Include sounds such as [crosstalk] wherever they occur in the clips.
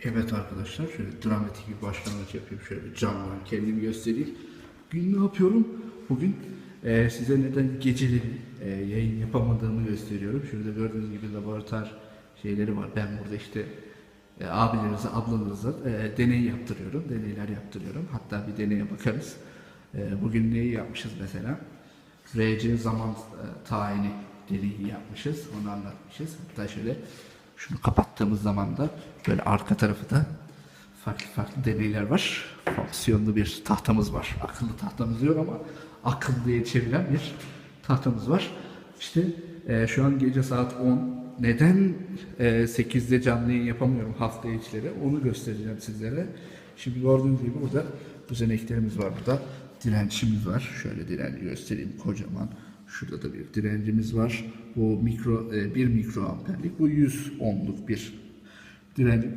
Evet arkadaşlar şöyle dramatik bir başlangıç yapayım. Şöyle camdan kendimi göstereyim. Bugün ne yapıyorum? Bugün e, size neden geceleri e, yayın yapamadığımı gösteriyorum. Şurada gördüğünüz gibi laboratuvar şeyleri var. Ben burada işte e, abilerinize, ablalarınıza e, deney yaptırıyorum. Deneyler yaptırıyorum. Hatta bir deneye bakarız. E, bugün neyi yapmışız mesela? RC zaman e, tayini deneyi yapmışız. Onu anlatmışız. Hatta şöyle şunu kapattığımız zaman da böyle arka tarafı da farklı farklı deneyler var. Fonksiyonlu bir tahtamız var. Akıllı tahtamız yok ama akıllıya çeviren bir tahtamız var. İşte e, şu an gece saat 10. Neden e, 8'de canlı yayın yapamıyorum hafta içleri onu göstereceğim sizlere. Şimdi gördüğünüz gibi burada düzeneklerimiz var burada. Dirençimiz var. Şöyle direnci göstereyim kocaman. Şurada da bir direncimiz var. Bu mikro e, 1 mikro amperlik. Bu 100 ohmluk bir direnci.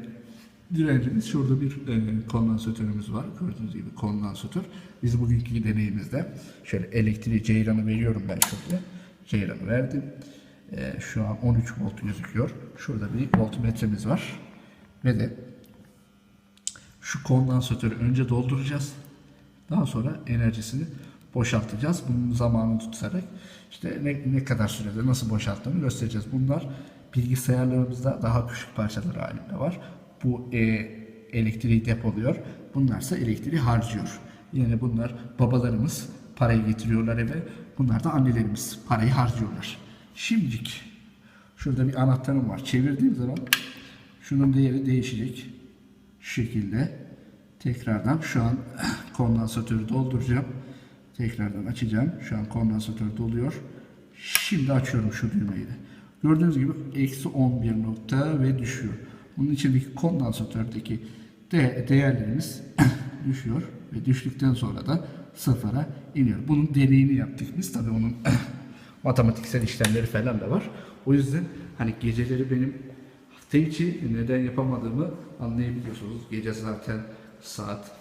Direncimiz şurada bir e, kondansatörümüz var. Gördüğünüz gibi kondansatör. Biz bugünkü deneyimizde şöyle elektriği ceyranı veriyorum ben şöyle. Ceyranı verdim. E, şu an 13 volt gözüküyor. Şurada bir voltmetremiz var. Ve de şu kondansatörü önce dolduracağız. Daha sonra enerjisini boşaltacağız. Bunun zamanını tutarak işte ne, ne kadar sürede nasıl boşalttığını göstereceğiz. Bunlar bilgisayarlarımızda daha küçük parçalar halinde var. Bu e, elektriği depoluyor. Bunlarsa elektriği harcıyor. Yani bunlar babalarımız parayı getiriyorlar eve. Bunlar da annelerimiz parayı harcıyorlar. Şimdilik şurada bir anahtarım var. Çevirdiğim zaman şunun değeri değişecek. Şu şekilde tekrardan şu an [clears throat] kondansatörü dolduracağım. Tekrardan açacağım. Şu an kondansatör doluyor. Şimdi açıyorum şu düğmeyi de. Gördüğünüz gibi eksi 11 nokta ve düşüyor. Bunun içindeki kondansatördeki de değerlerimiz [coughs] düşüyor ve düştükten sonra da sıfıra iniyor. Bunun deneyini yaptık biz. Tabii onun [coughs] matematiksel işlemleri falan da var. O yüzden hani geceleri benim hafta içi neden yapamadığımı anlayabiliyorsunuz. Gece zaten saat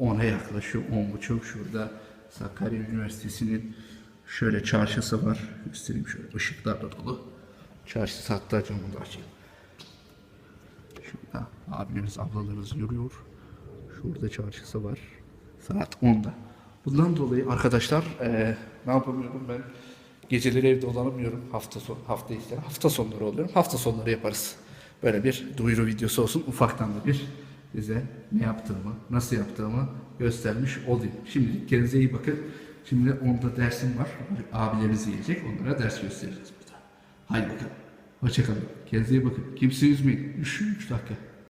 10'a yaklaşıyor. 10.30 şurada Sakarya Üniversitesi'nin şöyle çarşısı var. Göstereyim şöyle ışıklarla dolu. Çarşısı hatta camını da açayım. Şurada abimiz ablalarımız yürüyor. Şurada çarşısı var. Saat 10'da. Bundan dolayı arkadaşlar eee, ne yapamıyorum ben? Geceleri evde olamıyorum. Hafta son, hafta içleri. Hafta sonları oluyorum. Hafta sonları yaparız. Böyle bir duyuru videosu olsun. Ufaktan da bir size ne yaptığımı, nasıl yaptığımı göstermiş olayım. Şimdilik kendinize iyi bakın. Şimdi onda dersim var. Abilerimiz gelecek. Onlara ders göstereceğiz burada. Haydi bakalım. Hoşçakalın. Kendinize iyi bakın. Kimse üzmeyin. 3 dakika.